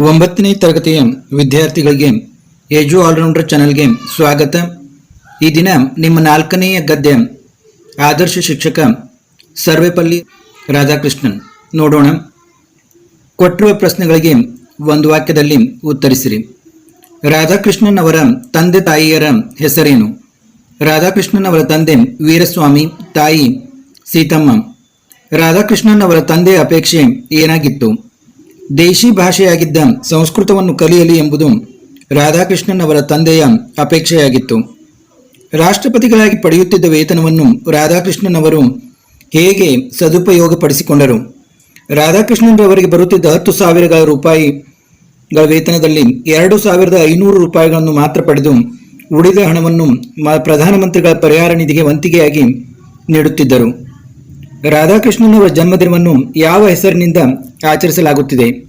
ಒಂಬತ್ತನೇ ತರಗತಿಯ ವಿದ್ಯಾರ್ಥಿಗಳಿಗೆ ಎಜು ಆಲ್ರೌಂಡರ್ ಚಾನಲ್ಗೆ ಸ್ವಾಗತ. ಈ ದಿನ ನಿಮ್ಮ ನಾಲ್ಕನೆಯ ಗದ್ಯ, ಆದರ್ಶ ಶಿಕ್ಷಕ ಸರ್ವೇಪಲ್ಲಿ ರಾಧಾಕೃಷ್ಣನ್ ನೋಡೋಣ. ಕೊಟ್ಟಿರುವ ಪ್ರಶ್ನೆಗಳಿಗೆ ಒಂದು ವಾಕ್ಯದಲ್ಲಿ ಉತ್ತರಿಸಿರಿ. ರಾಧಾಕೃಷ್ಣನ್ ಅವರ ತಂದೆ ತಾಯಿಯರ ಹೆಸರೇನು? ರಾಧಾಕೃಷ್ಣನ್ ಅವರ ತಂದೆ ವೀರಸ್ವಾಮಿ, ತಾಯಿ ಸೀತಮ್ಮ. ರಾಧಾಕೃಷ್ಣನ್ ಅವರ ತಂದೆಯ ಅಪೇಕ್ಷೆ ಏನಾಗಿತ್ತು? ದೇಶಿ ಭಾಷೆಯಾಗಿದ್ದ ಸಂಸ್ಕೃತವನ್ನು ಕಲಿಯಲಿ ಎಂಬುದು ರಾಧಾಕೃಷ್ಣನ್ ಅವರ ತಂದೆಯ ಅಪೇಕ್ಷೆಯಾಗಿತ್ತು. ರಾಷ್ಟ್ರಪತಿಗಳಾಗಿ ಪಡೆಯುತ್ತಿದ್ದ ವೇತನವನ್ನು ರಾಧಾಕೃಷ್ಣನ್ ಅವರು ಹೇಗೆ ಸದುಪಯೋಗಪಡಿಸಿಕೊಂಡರು? ರಾಧಾಕೃಷ್ಣನ್ ಅವರಿಗೆ ಬರುತ್ತಿದ್ದ ಹತ್ತು ಸಾವಿರ ರೂಪಾಯಿಗಳ ವೇತನದಲ್ಲಿ ಎರಡು ಸಾವಿರದ ಐನೂರು ರೂಪಾಯಿಗಳನ್ನು ಮಾತ್ರ ಪಡೆದು ಉಳಿದ ಹಣವನ್ನು ಪ್ರಧಾನಮಂತ್ರಿಗಳ ಪರಿಹಾರ ನಿಧಿಗೆ ವಂತಿಗೆಯಾಗಿ ನೀಡುತ್ತಿದ್ದರು. ರಾಧಾಕೃಷ್ಣನ್ ಅವರ ಜನ್ಮದಿನವನ್ನು ಯಾವ ಹೆಸರಿನಿಂದ ಆಚರಿಸಲಾಗುತ್ತಿದೆ.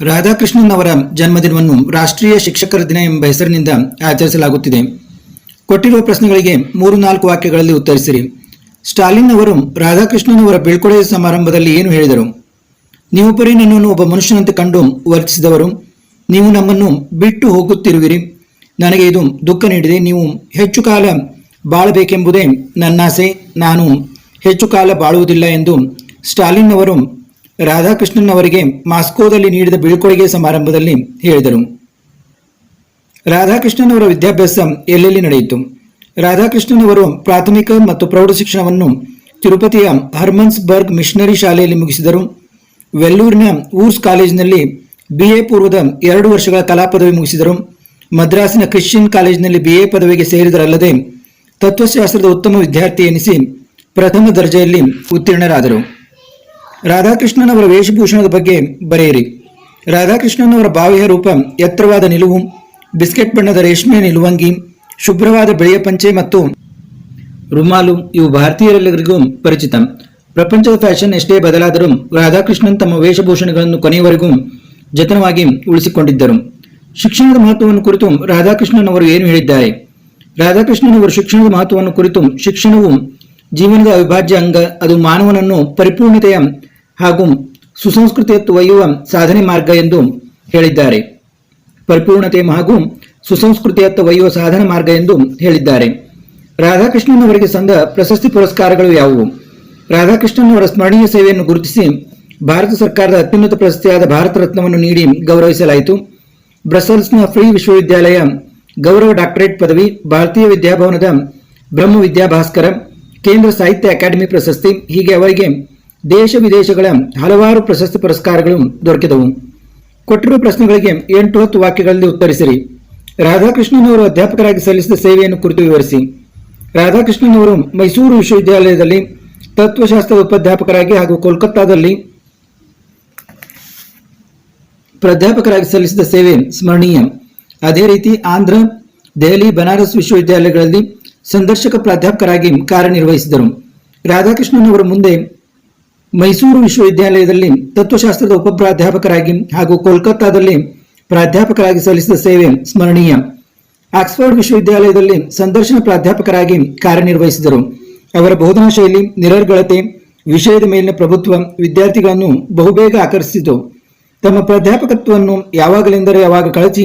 ರಾಧಾಕೃಷ್ಣನ್ ಅವರ ಜನ್ಮದಿನವನ್ನು ರಾಷ್ಟ್ರೀಯ ಶಿಕ್ಷಕರ ದಿನ ಎಂಬ ಹೆಸರಿನಿಂದ ಆಚರಿಸಲಾಗುತ್ತಿದೆ. ಕೊಟ್ಟಿರುವ ಪ್ರಶ್ನೆಗಳಿಗೆ ಮೂರು ನಾಲ್ಕು ವಾಕ್ಯಗಳಲ್ಲಿ ಉತ್ತರಿಸಿರಿ. ಸ್ಟಾಲಿನ್ ಅವರು ರಾಧಾಕೃಷ್ಣನ್ ಅವರ ಬೀಳ್ಕೊಡೆ ಸಮಾರಂಭದಲ್ಲಿ ಏನು ಹೇಳಿದರು? ನೀವು ಬರೀ ನನ್ನನ್ನು ಒಬ್ಬ ಮನುಷ್ಯನಂತೆ ಕಂಡು ವರ್ತಿಸಿದವರು, ನೀವು ನಮ್ಮನ್ನು ಬಿಟ್ಟು ಹೋಗುತ್ತಿರುವಿರಿ. ನನಗೆ ಇದು ದುಃಖ ನೀಡಿದೆ. ನೀವು ಹೆಚ್ಚು ಕಾಲ ಬಾಳಬೇಕೆಂಬುದೇ ನನ್ನಾಸೆ. ನಾನು ಹೆಚ್ಚು ಕಾಲ ಬಾಳುವುದಿಲ್ಲ ಎಂದು ಸ್ಟಾಲಿನ್ ಅವರು ರಾಧಾಕೃಷ್ಣನ್ ಅವರಿಗೆ ಮಾಸ್ಕೋದಲ್ಲಿ ನೀಡಿದ ಬೀಳ್ಕೊಡುಗೆ ಸಮಾರಂಭದಲ್ಲಿ ಹೇಳಿದರು. ರಾಧಾಕೃಷ್ಣನ್ ಅವರ ವಿದ್ಯಾಭ್ಯಾಸ ಎಲ್ಲೆಲ್ಲಿ ನಡೆಯಿತು? ರಾಧಾಕೃಷ್ಣನ್ ಅವರು ಪ್ರಾಥಮಿಕ ಮತ್ತು ಪ್ರೌಢ ಶಿಕ್ಷಣವನ್ನು ತಿರುಪತಿಯ ಹರ್ಮನ್ಸ್ಬರ್ಗ್ ಮಿಷನರಿ ಶಾಲೆಯಲ್ಲಿ ಮುಗಿಸಿದರು. ವೆಲ್ಲೂರಿನ ಊರ್ಸ್ ಕಾಲೇಜಿನಲ್ಲಿ ಬಿ ಎ ಪೂರ್ವದ ಎರಡು ವರ್ಷಗಳ ಕಲಾ ಪದವಿ ಮುಗಿಸಿದರು. ಮದ್ರಾಸಿನ ಕ್ರಿಶ್ಚಿಯನ್ ಕಾಲೇಜಿನಲ್ಲಿ ಬಿ ಎ ಪದವಿಗೆ ಸೇರಿದರಲ್ಲದೆ ತತ್ವಶಾಸ್ತ್ರದ ಉತ್ತಮ ವಿದ್ಯಾರ್ಥಿ ಎನಿಸಿ ಪ್ರಥಮ ದರ್ಜೆಯಲ್ಲಿ ಉತ್ತೀರ್ಣರಾದರು. ರಾಧಾಕೃಷ್ಣನ್ ಅವರ ವೇಷಭೂಷಣದ ಬಗ್ಗೆ ಬರೆಯಿರಿ. ರಾಧಾಕೃಷ್ಣನವರ ಬಾವಿಯ ರೂಪ ಎತ್ತರವಾದ ನಿಲುವು, ಬಿಸ್ಕೆಟ್ ಬಣ್ಣದ ರೇಷ್ಮೆ ನಿಲುವಂಗಿ, ಶುಭ್ರವಾದ ಬೆಳೆಯ ಪಂಚೆ ಮತ್ತು ರುಮಾಲು ಇವು ಭಾರತೀಯರೆಲ್ಲರಿಗೂ ಪರಿಚಿತ. ಪ್ರಪಂಚದ ಫ್ಯಾಷನ್ ಎಷ್ಟೇ ಬದಲಾದರೂ ರಾಧಾಕೃಷ್ಣನ್ ತಮ್ಮ ವೇಷಭೂಷಣಗಳನ್ನು ಕೊನೆಯವರೆಗೂ ಜತನವಾಗಿ ಉಳಿಸಿಕೊಂಡಿದ್ದರು. ಶಿಕ್ಷಣದ ಮಹತ್ವವನ್ನು ಕುರಿತು ರಾಧಾಕೃಷ್ಣನ್ ಅವರು ಏನು ಹೇಳಿದ್ದಾರೆ? ರಾಧಾಕೃಷ್ಣನ್ ಅವರು ಶಿಕ್ಷಣದ ಮಹತ್ವವನ್ನು ಕುರಿತು ಶಿಕ್ಷಣವು ಜೀವನದ ಅವಿಭಾಜ್ಯ ಅಂಗ, ಅದು ಮಾನವನನ್ನು ಪರಿಪೂರ್ಣತೆಯ ಹಾಗೂ ಸುಸಂಸ್ಕೃತಿಯತ್ತ ಒಯ್ಯುವ ಸಾಧನೆ ಮಾರ್ಗ ಎಂದು ಹೇಳಿದ್ದಾರೆ. ಪರಿಪೂರ್ಣತೆ ಹಾಗೂ ಸುಸಂಸ್ಕೃತಿಯತ್ತ ಒಯ್ಯುವ ಸಾಧನ ಮಾರ್ಗ ಎಂದು ಹೇಳಿದ್ದಾರೆ. ರಾಧಾಕೃಷ್ಣನ್ ಅವರಿಗೆ ಸಂದ ಪ್ರಶಸ್ತಿ ಪುರಸ್ಕಾರಗಳು ಯಾವುವು? ರಾಧಾಕೃಷ್ಣನ್ ಅವರ ಸ್ಮರಣೀಯ ಸೇವೆಯನ್ನು ಗುರುತಿಸಿ ಭಾರತ ಸರ್ಕಾರದ ಅತ್ಯುನ್ನತ ಪ್ರಶಸ್ತಿಯಾದ ಭಾರತ ರತ್ನವನ್ನು ನೀಡಿ ಗೌರವಿಸಲಾಯಿತು. ಬ್ರಸೆಲ್ಸ್ನ ಫ್ರೀ ವಿಶ್ವವಿದ್ಯಾಲಯ ಗೌರವ ಡಾಕ್ಟರೇಟ್ ಪದವಿ, ಭಾರತೀಯ ವಿದ್ಯಾಭವನದ ಬ್ರಹ್ಮ ವಿದ್ಯಾಭಾಸ್ಕರ, ಕೇಂದ್ರ ಸಾಹಿತ್ಯ ಅಕಾಡೆಮಿ ಪ್ರಶಸ್ತಿ, ಹೀಗೆ ಅವರಿಗೆ ದೇಶ ವಿದೇಶಗಳ ಹಲವಾರು ಪ್ರಶಸ್ತಿ ಪುರಸ್ಕಾರಗಳು ದೊರಕಿದವು. ಕೊಟ್ಟಿರುವ ಪ್ರಶ್ನೆಗಳಿಗೆ ಎಂಟು ಹತ್ತು ವಾಕ್ಯಗಳಲ್ಲಿ ಉತ್ತರಿಸಿರಿ. ರಾಧಾಕೃಷ್ಣನ್ ಅವರು ಅಧ್ಯಾಪಕರಾಗಿ ಸಲ್ಲಿಸಿದ ಸೇವೆಯನ್ನು ಕುರಿತು ವಿವರಿಸಿ. ರಾಧಾಕೃಷ್ಣನ್ ಅವರು ಮೈಸೂರು ವಿಶ್ವವಿದ್ಯಾಲಯದಲ್ಲಿ ತತ್ವಶಾಸ್ತ್ರದ ಉಪಾಧ್ಯಾಪಕರಾಗಿ ಹಾಗೂ ಕೋಲ್ಕತ್ತಾದಲ್ಲಿ ಪ್ರಾಧ್ಯಾಪಕರಾಗಿ ಸಲ್ಲಿಸಿದ ಸೇವೆ ಸ್ಮರಣೀಯ. ಅದೇ ರೀತಿ ಆಂಧ್ರ, ದೆಹಲಿ, ಬನಾರಸ್ ವಿಶ್ವವಿದ್ಯಾಲಯಗಳಲ್ಲಿ ಸಂದರ್ಶಕ ಪ್ರಾಧ್ಯಾಪಕರಾಗಿ ಕಾರ್ಯನಿರ್ವಹಿಸಿದರು. ರಾಧಾಕೃಷ್ಣನ್ ಅವರ ಮುಂದೆ ಮೈಸೂರು ವಿಶ್ವವಿದ್ಯಾಲಯದಲ್ಲಿ ತತ್ವಶಾಸ್ತ್ರದ ಉಪಪ್ರಾಧ್ಯಾಪಕರಾಗಿ ಹಾಗೂ ಕೋಲ್ಕತ್ತಾದಲ್ಲಿ ಪ್ರಾಧ್ಯಾಪಕರಾಗಿ ಸಲ್ಲಿಸಿದ ಸೇವೆ ಸ್ಮರಣೀಯ. ಆಕ್ಸ್ಫರ್ಡ್ ವಿಶ್ವವಿದ್ಯಾಲಯದಲ್ಲಿ ಸಂದರ್ಶನ ಪ್ರಾಧ್ಯಾಪಕರಾಗಿ ಕಾರ್ಯನಿರ್ವಹಿಸಿದರು. ಅವರ ಬೋಧನಾ ಶೈಲಿ, ನಿರರ್ಗಳತೆ, ವಿಷಯದ ಮೇಲಿನ ಪ್ರಭುತ್ವ ವಿದ್ಯಾರ್ಥಿಗಳನ್ನು ಬಹುಬೇಗ ಆಕರ್ಷಿಸಿತು. ತಮ್ಮ ಪ್ರಾಧ್ಯಾಪಕತ್ವವನ್ನು ಯಾವಾಗಲೆಂದರೆ ಯಾವಾಗ ಕಳಚಿ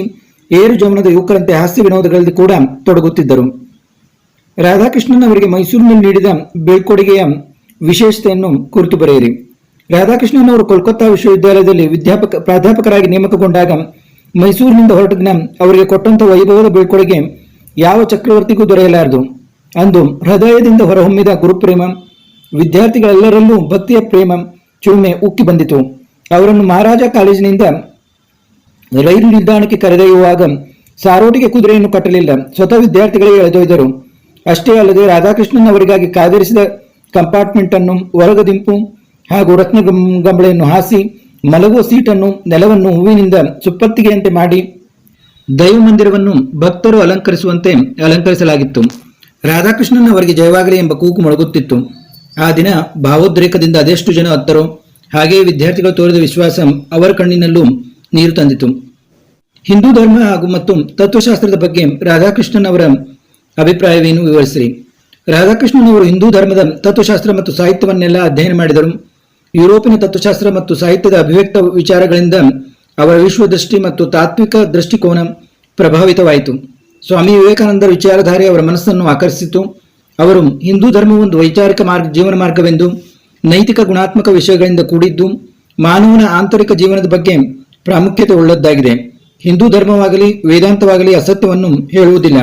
ಏರು ಜಮನದ ಯುವಕರಂತೆ ಹಾಸ್ಯ ವಿನೋದಗಳಲ್ಲಿ ಕೂಡ ತೊಡಗುತ್ತಿದ್ದರು. ರಾಧಾಕೃಷ್ಣನ್ ಅವರಿಗೆ ಮೈಸೂರಿನಲ್ಲಿ ನೀಡಿದ ಬೀಳ್ಕೊಡುಗೆಯ ವಿಶೇಷತೆಯನ್ನು ಕುರಿತು ಬರೆಯಿರಿ. ರಾಧಾಕೃಷ್ಣನ್ ಅವರು ಕೋಲ್ಕತ್ತಾ ವಿಶ್ವವಿದ್ಯಾಲಯದಲ್ಲಿ ವಿದ್ಯಾಪಕ, ಪ್ರಾಧ್ಯಾಪಕರಾಗಿ ನೇಮಕಗೊಂಡಾಗ ಮೈಸೂರಿನಿಂದ ಹೊರಟ ದಿನ ಅವರಿಗೆ ಕೊಟ್ಟಂತ ವೈಭವದ ಬೀಳ್ಕೊಡುಗೆ ಯಾವ ಚಕ್ರವರ್ತಿಗೂ ದೊರೆಯಲಾರದು. ಅಂದು ಹೃದಯದಿಂದ ಹೊರಹೊಮ್ಮಿದ ಗುರುಪ್ರೇಮ, ವಿದ್ಯಾರ್ಥಿಗಳೆಲ್ಲರಲ್ಲೂ ಭಕ್ತಿಯ ಪ್ರೇಮ ಚುಮ್ಮೆ ಉಕ್ಕಿ ಬಂದಿತು. ಅವರನ್ನು ಮಹಾರಾಜ ಕಾಲೇಜಿನಿಂದ ರೈಲು ನಿಲ್ದಾಣಕ್ಕೆ ಕರೆದೊಯ್ಯುವಾಗ ಸಾರೋಟಿಗೆ ಕುದುರೆಯನ್ನು ಕಟ್ಟಲಿಲ್ಲ. ಸ್ವತಃ ವಿದ್ಯಾರ್ಥಿಗಳಿಗೆ ಎಳೆದೊಯ್ದರು. ಅಷ್ಟೇ ಅಲ್ಲದೆ ರಾಧಾಕೃಷ್ಣನ್ ಅವರಿಗಾಗಿ ಕಾದಿರಿಸಿದ ಕಂಪಾರ್ಟ್ಮೆಂಟ್ ಅನ್ನು ಹೊರಗದಿಂಪು ಹಾಗೂ ರತ್ನ ಗಂಬಳೆಯನ್ನು ಹಾಸಿ ಮಲಗುವ ಸೀಟನ್ನು ನೆಲವನ್ನು ಹೂವಿನಿಂದ ಸುಪ್ಪತ್ತಿಗೆಯಂತೆ ಮಾಡಿ ದೈವ ಮಂದಿರವನ್ನು ಭಕ್ತರು ಅಲಂಕರಿಸುವಂತೆ ಅಲಂಕರಿಸಲಾಗಿತ್ತು. ರಾಧಾಕೃಷ್ಣನ್ ಅವರಿಗೆ ಜಯವಾಗಲಿ ಎಂಬ ಕೂಗು ಮೊಳಗುತ್ತಿತ್ತು. ಆ ದಿನ ಭಾವೋದ್ರೇಕದಿಂದ ಅದೆಷ್ಟು ಜನ ಅತ್ತರೋ ಹಾಗೆಯೇ ವಿದ್ಯಾರ್ಥಿಗಳು ತೋರಿದ ವಿಶ್ವಾಸ ಅವರ ಕಣ್ಣಿನಲ್ಲೂ ನೀರು ತಂದಿತು. ಹಿಂದೂ ಧರ್ಮ ಹಾಗೂ ಮತ್ತು ತತ್ವಶಾಸ್ತ್ರದ ಬಗ್ಗೆ ರಾಧಾಕೃಷ್ಣನ್ ಅವರ ಅಭಿಪ್ರಾಯವೇನು ವಿವರಿಸಿರಿ? ರಾಧಾಕೃಷ್ಣನ್ ಅವರು ಹಿಂದೂ ಧರ್ಮದ ತತ್ವಶಾಸ್ತ್ರ ಮತ್ತು ಸಾಹಿತ್ಯವನ್ನೆಲ್ಲ ಅಧ್ಯಯನ ಮಾಡಿದರು. ಯುರೋಪಿನ ತತ್ವಶಾಸ್ತ್ರ ಮತ್ತು ಸಾಹಿತ್ಯದ ಅಭಿವ್ಯಕ್ತ ವಿಚಾರಗಳಿಂದ ಅವರ ವಿಶ್ವದೃಷ್ಟಿ ಮತ್ತು ತಾತ್ವಿಕ ದೃಷ್ಟಿಕೋನ ಪ್ರಭಾವಿತವಾಯಿತು. ಸ್ವಾಮಿ ವಿವೇಕಾನಂದರ ವಿಚಾರಧಾರೆ ಅವರ ಮನಸ್ಸನ್ನು ಆಕರ್ಷಿಸಿತು. ಅವರು ಹಿಂದೂ ಧರ್ಮ ಒಂದು ವೈಚಾರಿಕ ಮಾರ್ಗ, ಜೀವನ ಮಾರ್ಗವೆಂದು ನೈತಿಕ ಗುಣಾತ್ಮಕ ವಿಷಯಗಳಿಂದ ಕೂಡಿದ್ದು ಮಾನವನ ಆಂತರಿಕ ಜೀವನದ ಬಗ್ಗೆ ಪ್ರಾಮುಖ್ಯತೆ ಉಳ್ಳದ್ದಾಗಿದೆ. ಹಿಂದೂ ಧರ್ಮವಾಗಲಿ, ವೇದಾಂತವಾಗಲಿ ಅಸತ್ಯವನ್ನು ಹೇಳುವುದಿಲ್ಲ.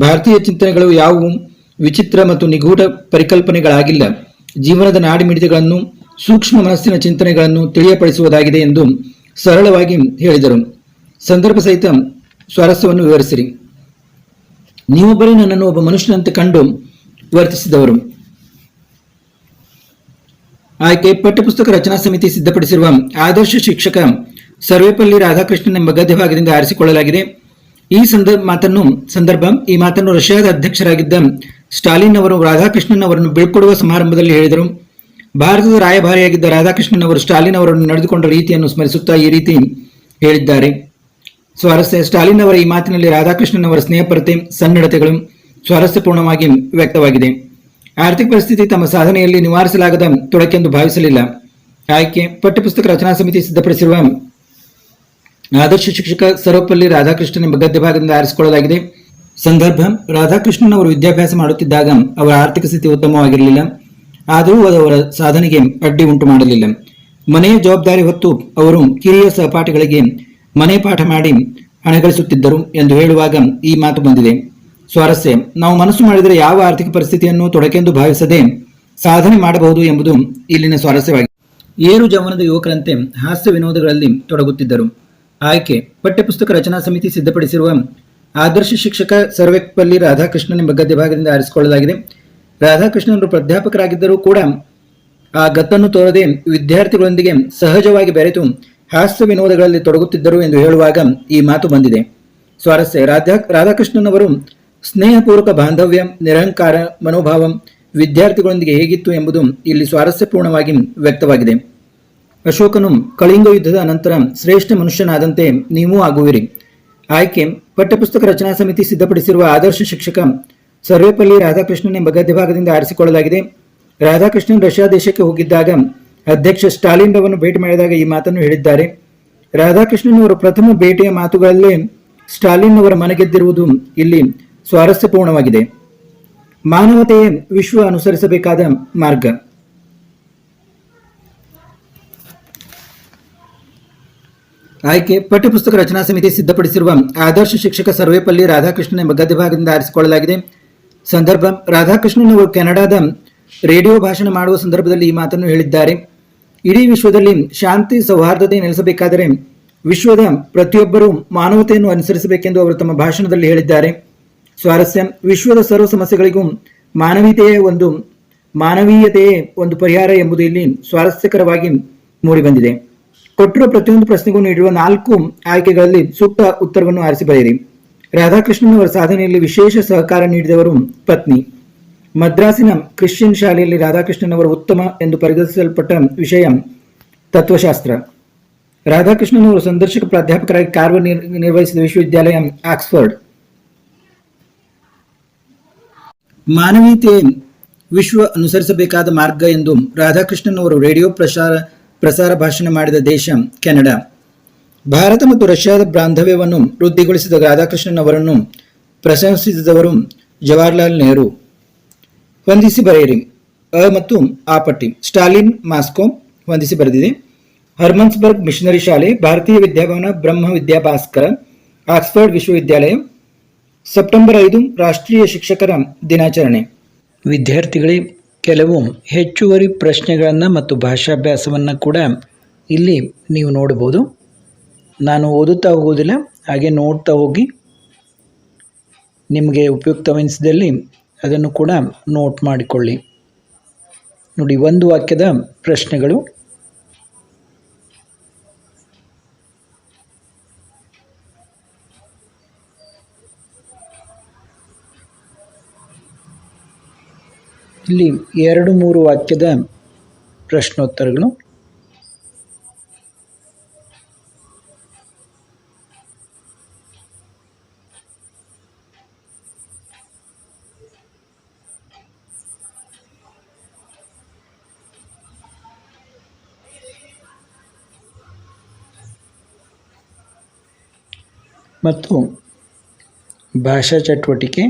ಭಾರತೀಯ ಚಿಂತನೆಗಳು ಯಾವುವು? ವಿಚಿತ್ರ ಮತ್ತು ನಿಗೂಢ ಪರಿಕಲ್ಪನೆಗಳಾಗಿಲ್ಲ. ಜೀವನದ ನಾಡಿಮಿಡಿತಗಳನ್ನು, ಸೂಕ್ಷ್ಮ ಮನಸ್ಸಿನ ಚಿಂತನೆಗಳನ್ನು ತಿಳಿಯಪಡಿಸುವುದಾಗಿದೆ ಎಂದು ಸರಳವಾಗಿ ಹೇಳಿದರು. ಸಂದರ್ಭ ಸಹಿತ ಸ್ವಾರಸ್ಯವನ್ನು ವಿವರಿಸಿರಿ. ನೀವೊಬ್ಬರೇ ನನ್ನನ್ನು ಒಬ್ಬ ಮನುಷ್ಯನಂತೆ ಕಂಡು ವರ್ತಿಸಿದವರು. ಆಯ್ಕೆ, ಪಠ್ಯಪುಸ್ತಕ ರಚನಾ ಸಮಿತಿ ಸಿದ್ಧಪಡಿಸಿರುವ ಆದರ್ಶ ಶಿಕ್ಷಕ ಸರ್ವೇಪಲ್ಲಿ ರಾಧಾಕೃಷ್ಣನ್ ಎಂಬ ಗದ್ಯ ಭಾಗದಿಂದ ಆರಿಸಿಕೊಳ್ಳಲಾಗಿದೆ. ಈ ಸಂದರ್ಭ ಮಾತನ್ನು, ಸಂದರ್ಭ, ಈ ಮಾತನ್ನು ರಷ್ಯಾದ ಅಧ್ಯಕ್ಷರಾಗಿದ್ದ ಸ್ಟಾಲಿನ್ ಅವರು ರಾಧಾಕೃಷ್ಣನ್ ಅವರನ್ನು ಬೀಳ್ಕೊಡುವ ಸಮಾರಂಭದಲ್ಲಿ ಹೇಳಿದರು. ಭಾರತದ ರಾಯಭಾರಿಯಾಗಿದ್ದ ರಾಧಾಕೃಷ್ಣನ್ ಅವರು ಸ್ಟಾಲಿನ್ ಅವರನ್ನು ನಡೆದುಕೊಂಡ ರೀತಿಯನ್ನು ಸ್ಮರಿಸುತ್ತಾ ಈ ರೀತಿ ಹೇಳಿದ್ದಾರೆ. ಸ್ವಾರಸ್ಯ, ಸ್ಟಾಲಿನ್ ಅವರ ಈ ಮಾತಿನಲ್ಲಿ ರಾಧಾಕೃಷ್ಣನ್ ಅವರ ಸ್ನೇಹಪರತೆ, ಸನ್ನಡತೆಗಳು ಸ್ವಾರಸ್ಯಪೂರ್ಣವಾಗಿ ವ್ಯಕ್ತವಾಗಿದೆ. ಆರ್ಥಿಕ ಪರಿಸ್ಥಿತಿ ತಮ್ಮ ಸಾಧನೆಯಲ್ಲಿ ನಿವಾರಿಸಲಾಗದ ತೊಡಕೆಂದು ಭಾವಿಸಲಿಲ್ಲ. ಆಯ್ಕೆ, ಪಠ್ಯಪುಸ್ತಕ ರಚನಾ ಸಮಿತಿ ಸಿದ್ಧಪಡಿಸಿರುವ ಆದರ್ಶ ಶಿಕ್ಷಕ ಸರ್ವಪಲ್ಲಿ ರಾಧಾಕೃಷ್ಣನ್ ಎಂಬ ಗದ್ಯ ಭಾಗದಿಂದ ಆರಿಸಿಕೊಳ್ಳಲಾಗಿದೆ. ಸಂದರ್ಭ, ರಾಧಾಕೃಷ್ಣನ್ ಅವರು ವಿದ್ಯಾಭ್ಯಾಸ ಮಾಡುತ್ತಿದ್ದಾಗ ಅವರ ಆರ್ಥಿಕ ಸ್ಥಿತಿ ಉತ್ತಮವಾಗಿರಲಿಲ್ಲ. ಆದರೂ ಅದು ಅವರ ಸಾಧನೆಗೆ ಅಡ್ಡಿ ಉಂಟು ಮಾಡಲಿಲ್ಲ. ಮನೆಯ ಜವಾಬ್ದಾರಿ ಹೊತ್ತು ಅವರು ಕಿರಿಯ ಸಹಪಾಠಿಗಳಿಗೆ ಮನೆ ಪಾಠ ಮಾಡಿ ಹಣ ಗಳಿಸುತ್ತಿದ್ದರು ಎಂದು ಹೇಳುವಾಗ ಈ ಮಾತು ಬಂದಿದೆ. ಸ್ವಾರಸ್ಯ, ನಾವು ಮನಸ್ಸು ಮಾಡಿದರೆ ಯಾವ ಆರ್ಥಿಕ ಪರಿಸ್ಥಿತಿಯನ್ನು ತೊಡಕೆಂದು ಭಾವಿಸದೆ ಸಾಧನೆ ಮಾಡಬಹುದು ಎಂಬುದು ಇಲ್ಲಿನ ಸ್ವಾರಸ್ಯವಾಗಿದೆ. ಏರು ಜವನದ ಯುವಕರಂತೆ ಹಾಸ್ಯ ವಿನೋದಗಳಲ್ಲಿ ತೊಡಗುತ್ತಿದ್ದರು. ಆಯ್ಕೆ, ಪಠ್ಯಪುಸ್ತಕ ರಚನಾ ಸಮಿತಿ ಸಿದ್ಧಪಡಿಸಿರುವ ಆದರ್ಶ ಶಿಕ್ಷಕ ಸರ್ವೆಪಲ್ಲಿ ರಾಧಾಕೃಷ್ಣನ್ ಎಂಬ ಗದ್ಯ ಭಾಗದಿಂದ ಆರಿಸಿಕೊಳ್ಳಲಾಗಿದೆ. ರಾಧಾಕೃಷ್ಣನರು ಪ್ರಾಧ್ಯಾಪಕರಾಗಿದ್ದರೂ ಕೂಡ ಆ ಗತ್ತನ್ನು ತೋರದೆ ವಿದ್ಯಾರ್ಥಿಗಳೊಂದಿಗೆ ಸಹಜವಾಗಿ ಬೆರೆತು ಹಾಸ್ಯ ವಿನೋದಗಳಲ್ಲಿ ತೊಡಗುತ್ತಿದ್ದರು ಎಂದು ಹೇಳುವಾಗ ಈ ಮಾತು ಬಂದಿದೆ. ಸ್ವಾರಸ್ಯ, ರಾಧಾ ರಾಧಾಕೃಷ್ಣನ್ ಅವರು ಸ್ನೇಹಪೂರ್ವಕ ಬಾಂಧವ್ಯ ನಿರಂಕಾರ ಮನೋಭಾವ, ವಿದ್ಯಾರ್ಥಿಗಳೊಂದಿಗೆ ಹೇಗಿತ್ತು ಎಂಬುದು ಇಲ್ಲಿ ಸ್ವಾರಸ್ಯಪೂರ್ಣವಾಗಿ ವ್ಯಕ್ತವಾಗಿದೆ. ಅಶೋಕನು ಕಳಿಂಗ ಯುದ್ಧದ ನಂತರ ಶ್ರೇಷ್ಠ ಮನುಷ್ಯನಾದಂತೆ ನೀವೂ ಆಗುವಿರಿ. ಆಯ್ಕೆ ಪಠ್ಯಪುಸ್ತಕ ರಚನಾ ಸಮಿತಿ ಸಿದ್ಧಪಡಿಸಿರುವ ಆದರ್ಶ ಶಿಕ್ಷಕ ಸರ್ವೇಪಲ್ಲಿ ರಾಧಾಕೃಷ್ಣನ್ ಎಂಬ ಗದ್ಯ ಭಾಗದಿಂದ ಆರಿಸಿಕೊಳ್ಳಲಾಗಿದೆ. ರಾಧಾಕೃಷ್ಣನ್ ರಷ್ಯಾ ದೇಶಕ್ಕೆ ಹೋಗಿದ್ದಾಗ ಅಧ್ಯಕ್ಷ ಸ್ಟಾಲಿನ್ ರವನ್ನು ಭೇಟಿ ಮಾಡಿದಾಗ ಈ ಮಾತನ್ನು ಹೇಳಿದ್ದಾರೆ. ರಾಧಾಕೃಷ್ಣನ್ ಅವರ ಪ್ರಥಮ ಭೇಟಿಯ ಮಾತುಗಳಲ್ಲೇ ಸ್ಟಾಲಿನ್ ಅವರ ಮನೆಗೆದ್ದಿರುವುದು ಇಲ್ಲಿ ಸ್ವಾರಸ್ಯಪೂರ್ಣವಾಗಿದೆ. ಮಾನವತೆಯೇ ವಿಶ್ವ ಅನುಸರಿಸಬೇಕಾದ ಮಾರ್ಗ. ಆಯ್ಕೆ ಪಠ್ಯಪುಸ್ತಕ ರಚನಾ ಸಮಿತಿ ಸಿದ್ಧಪಡಿಸಿರುವ ಆದರ್ಶ ಶಿಕ್ಷಕ ಸರ್ವೇಪಲ್ಲಿ ರಾಧಾಕೃಷ್ಣನ್ ಎಂಬ ಗದ್ಯ ಭಾಗದಿಂದ ಆರಿಸಿಕೊಳ್ಳಲಾಗಿದೆ. ಸಂದರ್ಭ, ರಾಧಾಕೃಷ್ಣನ್ ಅವರು ಕೆನಡಾದ ರೇಡಿಯೋ ಭಾಷಣ ಮಾಡುವ ಸಂದರ್ಭದಲ್ಲಿ ಈ ಮಾತನ್ನು ಹೇಳಿದ್ದಾರೆ. ಇಡೀ ವಿಶ್ವದಲ್ಲಿ ಶಾಂತಿ ಸೌಹಾರ್ದತೆ ನೆಲೆಸಬೇಕಾದರೆ ವಿಶ್ವದ ಪ್ರತಿಯೊಬ್ಬರೂ ಮಾನವತೆಯನ್ನು ಅನುಸರಿಸಬೇಕೆಂದು ಅವರು ತಮ್ಮ ಭಾಷಣದಲ್ಲಿ ಹೇಳಿದ್ದಾರೆ. ಸ್ವಾರಸ್ಯ, ವಿಶ್ವದ ಸರ್ವ ಸಮಸ್ಯೆಗಳಿಗೂ ಮಾನವೀಯತೆಯೇ ಒಂದು ಮಾನವೀಯತೆಯೇ ಒಂದು ಪರಿಹಾರ ಎಂಬುದು ಇಲ್ಲಿ ಸ್ವಾರಸ್ಯಕರವಾಗಿ ಮೂಡಿಬಂದಿದೆ. ಕೊಟ್ಟಿರುವ ಪ್ರತಿಯೊಂದು ಪ್ರಶ್ನೆಗೂ ನೀಡಿರುವ ನಾಲ್ಕು ಆಯ್ಕೆಗಳಲ್ಲಿ ಸೂಕ್ತ ಉತ್ತರವನ್ನು ಆರಿಸಿ ಬರೆಯಿರಿ. ರಾಧಾಕೃಷ್ಣನ್ ಅವರ ಸಾಧನೆಯಲ್ಲಿ ವಿಶೇಷ ಸಹಕಾರ ನೀಡಿದವರು ಪತ್ನಿ. ಮದ್ರಾಸಿನ ಕ್ರಿಶ್ಚಿಯನ್ ಶಾಲೆಯಲ್ಲಿ ರಾಧಾಕೃಷ್ಣನ್ ಅವರು ಉತ್ತಮ ಎಂದು ಪರಿಗಣಿಸಲ್ಪಟ್ಟ ವಿಷಯ ತತ್ವಶಾಸ್ತ್ರ. ರಾಧಾಕೃಷ್ಣನ್ ಅವರು ಸಂದರ್ಶಕ ಪ್ರಾಧ್ಯಾಪಕರಾಗಿ ಕಾರ್ಯನಿರ್ವಹಿಸಿದ ವಿಶ್ವವಿದ್ಯಾಲಯ ಆಕ್ಸ್ಫರ್ಡ್. ಮಾನವೀಯತೆ ವಿಶ್ವ ಅನುಸರಿಸಬೇಕಾದ ಮಾರ್ಗ ಎಂದು ರಾಧಾಕೃಷ್ಣನ್ ಅವರು ರೇಡಿಯೋ ಪ್ರಸಾರ ಪ್ರಸಾರ ಭಾಷಣ ಮಾಡಿದ ದೇಶ ಕೆನಡಾ. ಭಾರತ ಮತ್ತು ರಷ್ಯಾದ ಬಾಂಧವ್ಯವನ್ನು ವೃದ್ಧಿಗೊಳಿಸಿದ ರಾಧಾಕೃಷ್ಣನ್ ಅವರನ್ನು ಪ್ರಶಂಸಿಸಿದವರು ಜವಾಹರ್ಲಾಲ್ ನೆಹರು. ಹೊಂದಿಸಿ ಬರೆಯಿರಿ. ಅ ಮತ್ತು ಆ ಪಟ್ಟಿ. Stalin, Moscow. ಹೊಂದಿಸಿ ಬರೆದಿದೆ. ಹರ್ಮನ್ಸ್ಬರ್ಗ್ ಮಿಷನರಿ ಶಾಲೆ, ಭಾರತೀಯ ವಿದ್ಯಾಭವನ, ಬ್ರಹ್ಮ ವಿದ್ಯಾಭಾಸ್ಕರ, ಆಕ್ಸ್ಫರ್ಡ್ ವಿಶ್ವವಿದ್ಯಾಲಯ. ಸೆಪ್ಟೆಂಬರ್ ಐದು ರಾಷ್ಟ್ರೀಯ ಶಿಕ್ಷಕರ ದಿನಾಚರಣೆ. ವಿದ್ಯಾರ್ಥಿಗಳೇ ಕೆಲವು ಹೆಚ್ಚುವರಿ ಪ್ರಶ್ನೆಗಳನ್ನು ಮತ್ತು ಭಾಷಾಭ್ಯಾಸವನ್ನು ಕೂಡ ಇಲ್ಲಿ ನೀವು ನೋಡ್ಬೋದು. ನಾನು ಓದುತ್ತಾ ಹೋಗೋದಿಲ್ಲ ಹಾಗೆ ನೋಡ್ತಾ ಹೋಗಿ ನಿಮಗೆ ಉಪಯುಕ್ತವೆನಿಸಿದಲ್ಲಿ ಅದನ್ನು ಕೂಡ ನೋಟ್ ಮಾಡಿಕೊಳ್ಳಿ. ನೋಡಿ, ಒಂದು ವಾಕ್ಯದ ಪ್ರಶ್ನೆಗಳು. ಇಲ್ಲಿ ಎರಡು ಮೂರು ವಾಕ್ಯದ ಪ್ರಶ್ನೋತ್ತರಗಳು. ಮತ್ತು ಭಾಷಾ ಚಟುವಟಿಕೆ.